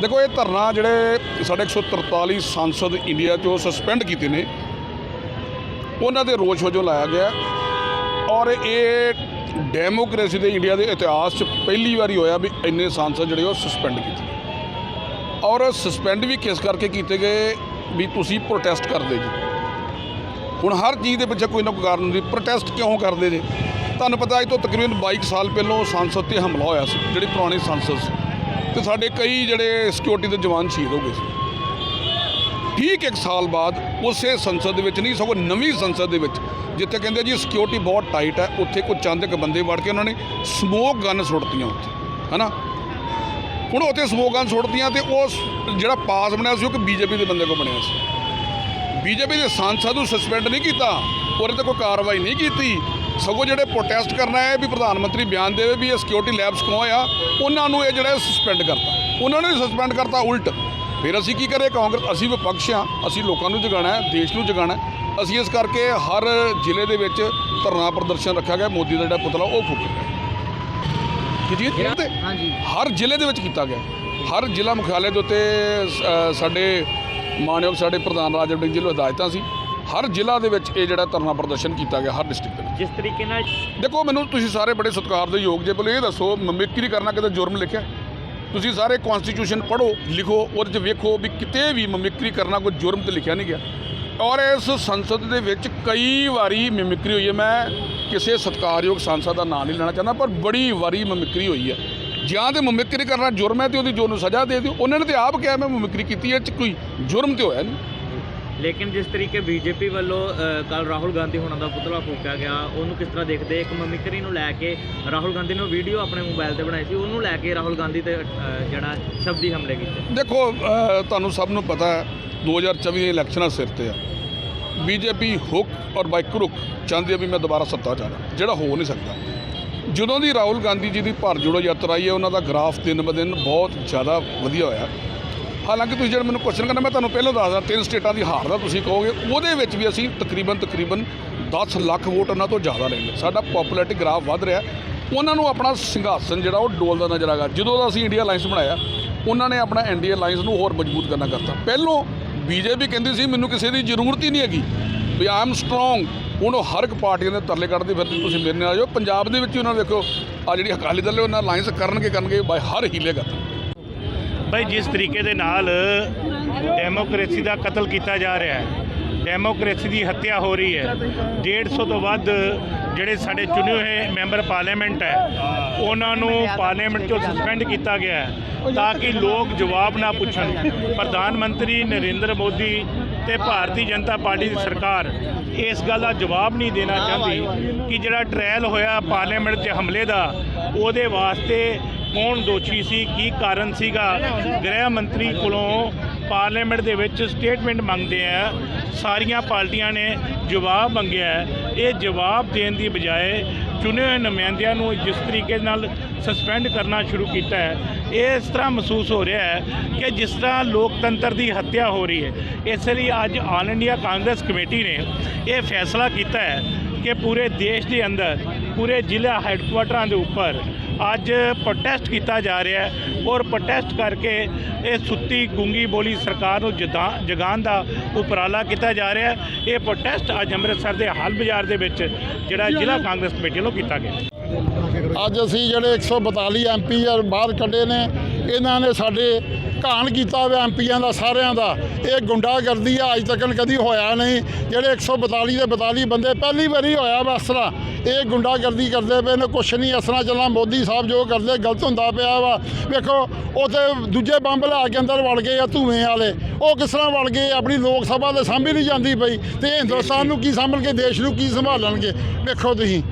ਦੇਖੋ, ਇਹ ਧਰਨਾ ਜਿਹੜੇ ਸਾਡੇ 143 ਸੰਸਦ ਇੰਡੀਆ ਚੋਂ ਸਸਪੈਂਡ ਕੀਤੇ ਨੇ, ਉਹਨਾਂ ਦੇ ਰੋਸ ਵਜੋਂ ਲਾਇਆ ਗਿਆ। ਔਰ ਇਹ ਡੈਮੋਕ੍ਰੇਸੀ ਦੇ ਇੰਡੀਆ ਦੇ ਇਤਿਹਾਸ 'ਚ ਪਹਿਲੀ ਵਾਰੀ ਹੋਇਆ ਵੀ ਇੰਨੇ ਸੰਸਦ ਜਿਹੜੇ ਉਹ ਸਸਪੈਂਡ ਕੀਤੇ। ਔਰ ਸਸਪੈਂਡ ਵੀ ਕਿਸ ਕਰਕੇ ਕੀਤੇ ਗਏ ਵੀ ਤੁਸੀਂ ਪ੍ਰੋਟੈਸਟ ਕਰਦੇ ਜੀ? ਹੁਣ ਹਰ ਚੀਜ਼ ਦੇ ਪਿੱਛੇ ਕੋਈ ਨਾ ਕੋਈ ਕਾਰਨ ਹੁੰਦੀ ਪ੍ਰੋਟੈਸਟ ਕਿਉਂ ਕਰਦੇ ਜੇ ਤੁਹਾਨੂੰ ਪਤਾ ਅੱਜ ਤੋਂ ਤਕਰੀਬਨ 22 ਸਾਲ ਪਹਿਲਾਂ ਸੰਸਦ ਤੇ ਹਮਲਾ ਹੋਇਆ ਸੀ, ਜਿਹੜੀ ਪੁਰਾਣੀ ਸੰਸਦ ਸੀ। ਤੇ ਸਾਡੇ ਕਈ ਜਿਹੜੇ ਸਿਕਿਉਰਿਟੀ ਦੇ ਜਵਾਨ ਸ਼ਹੀਦ ਹੋ ਗਏ ਸੀ। ਠੀਕ ਇੱਕ ਸਾਲ ਬਾਅਦ ਉਸੇ ਸੰਸਦ ਦੇ ਵਿੱਚ ਨਹੀਂ, ਸਗੋਂ ਨਵੀਂ ਸੰਸਦ ਦੇ ਵਿੱਚ, ਜਿੱਥੇ ਕਹਿੰਦੇ ਜੀ ਸਿਕਿਉਰਿਟੀ ਬਹੁਤ ਟਾਈਟ ਹੈ, ਉੱਥੇ ਕੋਈ ਚੰਦ ਕੁ ਬੰਦੇ ਵੜ ਕੇ ਉਹਨਾਂ ਨੇ ਸਮੋਕ ਗਨ ਸੁੱਟਤੀਆਂ ਉੱਥੇ, ਹਨਾ? ਹੁਣ ਉੱਥੇ ਸਮੋਕ ਗਨ ਸੁੱਟਤੀਆਂ ਤੇ ਉਹ ਜਿਹੜਾ ਪਾਸ ਬਣਿਆ ਸੀ, ਉਹ ਕਿ ਬੀਜੇਪੀ ਦੇ ਬੰਦੇ ਕੋਲ ਬਣਿਆ ਸੀ। ਬੀਜੇਪੀ ਦੇ ਸਾਂਸਦ ਨੂੰ ਸਸਪੈਂਡ ਨਹੀਂ ਕੀਤਾ, ਉਹਦੇ ਤੇ ਕੋਈ ਕਾਰਵਾਈ ਨਹੀਂ ਕੀਤੀ ਸਗੋਂ ਜਿਹੜੇ ਪ੍ਰੋਟੈਸਟ ਕਰਨਾ ਹੈ ਵੀ ਪ੍ਰਧਾਨ ਮੰਤਰੀ ਬਿਆਨ ਦੇਵੇ ਵੀ ਇਹ ਸਿਕਿਉਰਿਟੀ ਲੈਬਸ ਕਿਉਂ ਆ? ਉਹਨਾਂ ਨੂੰ ਇਹ ਜਿਹੜਾ ਸਸਪੈਂਡ ਕਰਤਾ। ਉਹਨਾਂ ਨੇ ਸਸਪੈਂਡ ਕਰਤਾ ਉਲਟ। ਫਿਰ ਅਸੀਂ ਕੀ ਕਰੇ? ਕਾਂਗਰਸ ਅਸੀਂ ਵਿਪਕਸ਼ ਆ ਅਸੀਂ ਲੋਕਾਂ ਨੂੰ ਜਗਾਉਣਾ ਹੈ ਦੇਸ਼ ਨੂੰ ਜਗਾਉਣਾ ਹੈ। ਅਸੀਂ ਇਸ ਕਰਕੇ ਹਰ ਜ਼ਿਲ੍ਹੇ ਦੇ ਵਿੱਚ ਧਰਨਾ ਪ੍ਰਦਰਸ਼ਨ ਰੱਖਿਆ ਗਿਆ। ਮੋਦੀ ਦਾ ਜਿਹੜਾ ਪੁਤਲਾ ਉਹ ਫੂਕਿਆ ਗਿਆ। ਜੀ? ਹਾਂਜੀ। ਹਰ ਜ਼ਿਲ੍ਹੇ ਦੇ ਵਿੱਚ ਕੀਤਾ ਗਿਆ। ਹਰ ਜ਼ਿਲ੍ਹਾ ਮੁਖਿਆਲੇ ਦੇ ਉੱਤੇ ਸਾਡੇ ਮਾਨਯੋਗ ਸਾਡੇ ਪ੍ਰਧਾਨ ਰਾਜਵ ਸਿੰਘ ਜੀ ਨੂੰ ਹਦਾਇਤਾਂ ਸੀ। ਹਰ ਜ਼ਿਲ੍ਹਾ ਦੇ ਵਿੱਚ ਇਹ ਜਿਹੜਾ ਧਰਨਾ ਪ੍ਰਦਰਸ਼ਨ ਕੀਤਾ ਗਿਆ ਹਰ ਡਿਸਟ੍ਰਿਕਟ ਦੇ ਵਿੱਚ। ਜਿਸ ਤਰੀਕੇ ਨਾਲ ਦੇਖੋ ਮੈਨੂੰ ਤੁਸੀਂ ਸਾਰੇ ਬੜੇ ਸਤਿਕਾਰ ਦੇ ਯੋਗ ਜੇ ਬੋਲੇ ਇਹ ਦੱਸੋ ਮਮਿਕਰੀ ਕਰਨਾ ਕਿਤੇ ਜੁਰਮ ਲਿਖਿਆ? ਤੁਸੀਂ ਸਾਰੇ ਕਨਸਟੀਟਿਊਸ਼ਨ ਪੜ੍ਹੋ ਲਿਖੋ ਉਹਦੇ 'ਚ ਵੇਖੋ ਵੀ ਕਿਤੇ ਵੀ ਮਮਿਕਰੀ ਕਰਨਾ ਕੋਈ ਜੁਰਮ ਤੇ ਲਿਖਿਆ ਨਹੀਂ ਗਿਆ। ਔਰ ਇਸ ਸੰਸਦ ਦੇ ਵਿੱਚ ਕਈ ਵਾਰੀ ਮਿਮਿਕਰੀ ਹੋਈ ਹੈ। ਮੈਂ ਕਿਸੇ ਸਤਿਕਾਰਯੋਗ ਸੰਸਦ ਦਾ ਨਾਮ ਨਹੀਂ ਲੈਣਾ ਚਾਹੁੰਦਾ ਪਰ ਬੜੀ ਵਾਰੀ ਮਿਮਿਕਰੀ ਹੋਈ ਹੈ। ਜਾਂ ਤੇ ਮਿਮਿਕਰੀ ਕਰਨਾ ਜੁਰਮ ਹੈ ਤੇ ਉਹਦੀ ਜੋ ਨੂੰ ਸਜ਼ਾ ਦੇ ਦਿਓ। ਉਹਨਾਂ ਨੇ ਤੇ ਆਪ ਕਿਹਾ ਮੈਂ ਮਿਮਿਕਰੀ ਕੀਤੀ ਹੈ 'ਚ ਕੋਈ ਜੁਰਮ ਤੇ ਹੋਇਆ ਨਹੀਂ ਲੇਕਿਨ ਜਿਸ ਤਰੀਕੇ ਬੀਜੇਪੀ ਵੱਲੋਂ ਕੱਲ ਰਾਹੁਲ ਗਾਂਧੀ ਹੋਣਾ ਦਾ ਪੁਤਲਾ ਫੂਕਿਆ ਗਿਆ, ਉਹਨੂੰ ਕਿਸ ਤਰ੍ਹਾਂ ਦੇਖਦੇ? ਇੱਕ ਮਮਿਕਰੀ ਨੂੰ ਲੈ ਕੇ ਰਾਹੁਲ ਗਾਂਧੀ ਨੇ ਵੀਡੀਓ ਆਪਣੇ ਮੋਬਾਈਲ ਤੇ ਬਣਾਈ ਸੀ, ਉਹਨੂੰ ਲੈ ਕੇ ਰਾਹੁਲ ਗਾਂਧੀ ਤੇ ਜਿਹੜਾ ਸ਼ਬਦੀ ਹਮਲੇ ਕੀਤੇ। ਦੇਖੋ ਤੁਹਾਨੂੰ ਸਭ ਨੂੰ ਪਤਾ ਹੈ 2024 ਦੇ ਇਲੈਕਸ਼ਨਾਂ ਸਿਰ ਤੇ ਆ। ਬੀਜੇਪੀ ਹੁੱਕ ਔਰ ਬਾਈ ਕਰੁਕ ਚਾਹੁੰਦੀ ਹੈ ਵੀ ਮੈਂ ਦੁਬਾਰਾ ਸੱਤਾ ਜਾਣਾ ਜਿਹੜਾ ਹੋ ਨਹੀਂ ਸਕਦਾ। ਜਦੋਂ ਦੀ ਰਾਹੁਲ ਗਾਂਧੀ ਜੀ ਦੀ ਭਾਰਤ ਜੋੜੋ ਯਾਤਰਾ ਆਈ ਹੈ, ਉਹਨਾਂ ਦਾ ਗ੍ਰਾਫ ਦਿਨ ਬ ਦਿਨ ਬਹੁਤ ਜ਼ਿਆਦਾ ਵਧੀਆ ਹੋਇਆ। ਹਾਲਾਂਕਿ ਤੁਸੀਂ ਜਿਹੜਾ ਮੈਨੂੰ ਕੁਐਸਚਨ ਕਰਨਾ, ਮੈਂ ਤੁਹਾਨੂੰ ਪਹਿਲਾਂ ਦੱਸਦਾ ਤਿੰਨ ਸਟੇਟਾਂ ਦੀ ਹਾਰ ਦਾ ਤੁਸੀਂ ਕਹੋਗੇ, ਉਹਦੇ ਵਿੱਚ ਵੀ ਅਸੀਂ ਤਕਰੀਬਨ ਤਕਰੀਬਨ 10 ਲੱਖ ਵੋਟ ਉਹਨਾਂ ਤੋਂ ਜ਼ਿਆਦਾ ਲੈਂਦੇ ਸਾਡਾ ਪਪੂਲੈਰਿਟੀ ਗ੍ਰਾਫ ਵੱਧ ਰਿਹਾ ਉਹਨਾਂ ਨੂੰ ਆਪਣਾ ਸਿੰਘਾਸਨ ਜਿਹੜਾ, ਉਹ ਡੋਲਦਾ ਨਜ਼ਰ ਆਗਾ ਜਦੋਂ ਦਾ ਅਸੀਂ ਇੰਡੀਆ ਅਲਾਈਅੰਸ ਬਣਾਇਆ, ਉਹਨਾਂ ਨੇ ਆਪਣਾ ਇੰਡੀਆ ਅਲਾਈਅੰਸ ਨੂੰ ਹੋਰ ਮਜ਼ਬੂਤ ਕਰਨਾ ਕਰਤਾ। ਪਹਿਲੋਂ ਬੀਜੇਪੀ ਕਹਿੰਦੀ ਸੀ, ਮੈਨੂੰ ਕਿਸੇ ਦੀ ਜ਼ਰੂਰਤ ਹੀ ਨਹੀਂ ਹੈਗੀ ਵੀ ਆਮ ਸਟਰੋਂਗ ਹੁਣ ਉਹ ਹਰ ਇੱਕ ਪਾਰਟੀਆਂ ਦੇ ਤਰਲੇ ਕੱਢਦੀ ਫਿਰਦੀ, ਤੁਸੀਂ ਮੇਰੇ ਨਾਲ ਆ ਜਾਓ ਪੰਜਾਬ ਦੇ ਵਿੱਚ ਹੀ ਉਹਨਾਂ ਨੂੰ ਦੇਖੋ ਆ ਜਿਹੜੀ ਅਕਾਲੀ ਦਲ ਉਹਨਾਂ ਅਲਾਈਅੰਸ ਕਰਨਗੇ ਕਰਨਗੇ, ਬਾਈ ਹਰ ਹੀਲੇ ਕਰਨਗੇ। ਭਾਈ ਜਿਸ ਤਰੀਕੇ ਦੇ ਨਾਲ ਡੈਮੋਕ੍ਰੇਸੀ ਦਾ ਕਤਲ ਕੀਤਾ ਜਾ ਰਿਹਾ ਹੈ, ਡੈਮੋਕ੍ਰੇਸੀ ਦੀ ਹੱਤਿਆ ਹੋ ਰਹੀ ਹੈ 150 ਤੋਂ ਵੱਧ ਜਿਹੜੇ ਸਾਡੇ ਚੁਣੇ ਹੋਏ ਮੈਂਬਰ ਪਾਰਲੀਮੈਂਟ ਹੈ, ਉਹਨਾਂ ਨੂੰ ਪਾਰਲੀਮੈਂਟ ਚੋਂ ਸਸਪੈਂਡ ਕੀਤਾ ਗਿਆ ਹੈ ਤਾਂ ਕਿ ਲੋਕ ਜਵਾਬ ਨਾ ਪੁੱਛਣ। ਪ੍ਰਧਾਨ ਮੰਤਰੀ ਨਰਿੰਦਰ ਮੋਦੀ ਤੇ ਭਾਰਤੀ ਜਨਤਾ ਪਾਰਟੀ ਦੀ ਸਰਕਾਰ ਇਸ ਗੱਲ ਦਾ ਜਵਾਬ ਨਹੀਂ ਦੇਣਾ ਚਾਹੁੰਦੀ ਕਿ ਜਿਹੜਾ ਟ੍ਰਾਇਲ ਹੋਇਆ ਪਾਰਲੀਮੈਂਟ 'ਚ ਹਮਲੇ ਦਾ, ਉਹਦੇ ਵਾਸਤੇ ਕੌਣ ਦੋਸ਼ੀ ਸੀ, ਕੀ ਕਾਰਨ ਸੀਗਾ? ਗ੍ਰਹਿ ਮੰਤਰੀ ਕੋਲੋਂ ਪਾਰਲੀਮੈਂਟ ਦੇ ਵਿੱਚ ਸਟੇਟਮੈਂਟ ਮੰਗਦੇ ਆ। ਸਾਰੀਆਂ ਪਾਰਟੀਆਂ ਨੇ ਜਵਾਬ ਮੰਗਿਆ ਇਹ ਜਵਾਬ ਦੇਣ ਦੀ ਬਜਾਏ ਚੁਣੇ ਹੋਏ ਨੁਮਾਇੰਦਿਆਂ ਨੂੰ ਜਿਸ ਤਰੀਕੇ ਨਾਲ ਸਸਪੈਂਡ ਕਰਨਾ ਸ਼ੁਰੂ ਕੀਤਾ ਹੈ, ਇਹ ਇਸ ਤਰ੍ਹਾਂ ਮਹਿਸੂਸ ਹੋ ਰਿਹਾ ਹੈ ਕਿ ਜਿਸ ਤਰ੍ਹਾਂ ਲੋਕਤੰਤਰ ਦੀ ਹੱਤਿਆ ਹੋ ਰਹੀ ਹੈ, ਇਸ ਲਈ ਅੱਜ ਆਲ ਇੰਡੀਆ ਕਾਂਗਰਸ ਕਮੇਟੀ ਨੇ ਇਹ ਫੈਸਲਾ ਕੀਤਾ ਹੈ ਕਿ ਪੂਰੇ ਦੇਸ਼ ਦੇ ਅੰਦਰ, ਪੂਰੇ ਜ਼ਿਲ੍ਹਾ ਹੈੱਡਕੁਆਟਰਾਂ ਦੇ ਉੱਪਰ ਅੱਜ ਪ੍ਰੋਟੈਸਟ ਕੀਤਾ ਜਾ ਰਿਹਾ ਹੈ ਔਰ ਪ੍ਰੋਟੈਸਟ ਕਰਕੇ ਇਹ ਸੁੱਤੀ ਗੁੰਗੀ ਬੋਲੀ ਸਰਕਾਰ ਨੂੰ ਜਦਾ ਜਗਾਉਣ ਦਾ ਉਪਰਾਲਾ ਕੀਤਾ ਜਾ ਰਿਹਾ ਹੈ। ਇਹ ਪ੍ਰੋਟੈਸਟ ਅੱਜ ਅੰਮ੍ਰਿਤਸਰ ਦੇ ਹਾਲ ਬਾਜ਼ਾਰ ਦੇ ਵਿੱਚ ਜਿਹੜਾ ਜ਼ਿਲ੍ਹਾ ਕਾਂਗਰਸ ਕਮੇਟੀ ਵੱਲੋਂ ਕੀਤਾ ਗਿਆ। ਅੱਜ ਅਸੀਂ ਜਿਹੜੇ 142 ਐਮਪੀ ਆ, ਬਾਹਰ ਕੱਢੇ ਨੇ। ਇਹਨਾਂ ਨੇ ਸਾਡੇ ਘਾਣ ਕੀਤਾ ਹੋਇਆ ਐਮਪੀਆਂ ਦਾ, ਸਾਰਿਆਂ ਦਾ। ਇਹ ਗੁੰਡਾਗਰਦੀ ਆ, ਅੱਜ ਤੱਕ ਕਦੀ ਹੋਇਆ ਨਹੀਂ। ਜਿਹੜੇ 142 ਦੇ 42 ਬੰਦੇ ਪਹਿਲੀ ਵਾਰੀ ਹੋਇਆ ਵਾ ਇਸ ਇਹ ਗੁੰਡਾਗਰਦੀ ਕਰਦੇ ਪਏ ਨੇ, ਕੁਛ ਨਹੀਂ, ਇਸ ਚੱਲਣਾ। ਮੋਦੀ ਸਾਹਿਬ ਜੋ ਕਰਦੇ, ਗਲਤ ਹੁੰਦਾ ਪਿਆ ਵਾ। ਵੇਖੋ, ਉੱਥੇ ਦੂਜੇ ਬੰਬ ਲਾ ਕੇ ਅੰਦਰ ਵੜ ਗਏ ਆ ਧੂਏ ਵਾਲੇ। ਉਹ ਕਿਸ ਤਰ੍ਹਾਂ ਵੜ ਗਏ? ਆਪਣੀ ਲੋਕ ਸਭਾ ਦੇ ਸਾਂਭੀ ਨਹੀਂ ਜਾਂਦੀ ਪਈ। ਤੇ ਹਿੰਦੁਸਤਾਨ ਨੂੰ ਕੀ ਸੰਭਲ ਕੇ ਦੇਸ਼ ਨੂੰ ਕੀ ਸੰਭਾਲਣਗੇ? ਵੇਖੋ ਤੁਸੀਂ।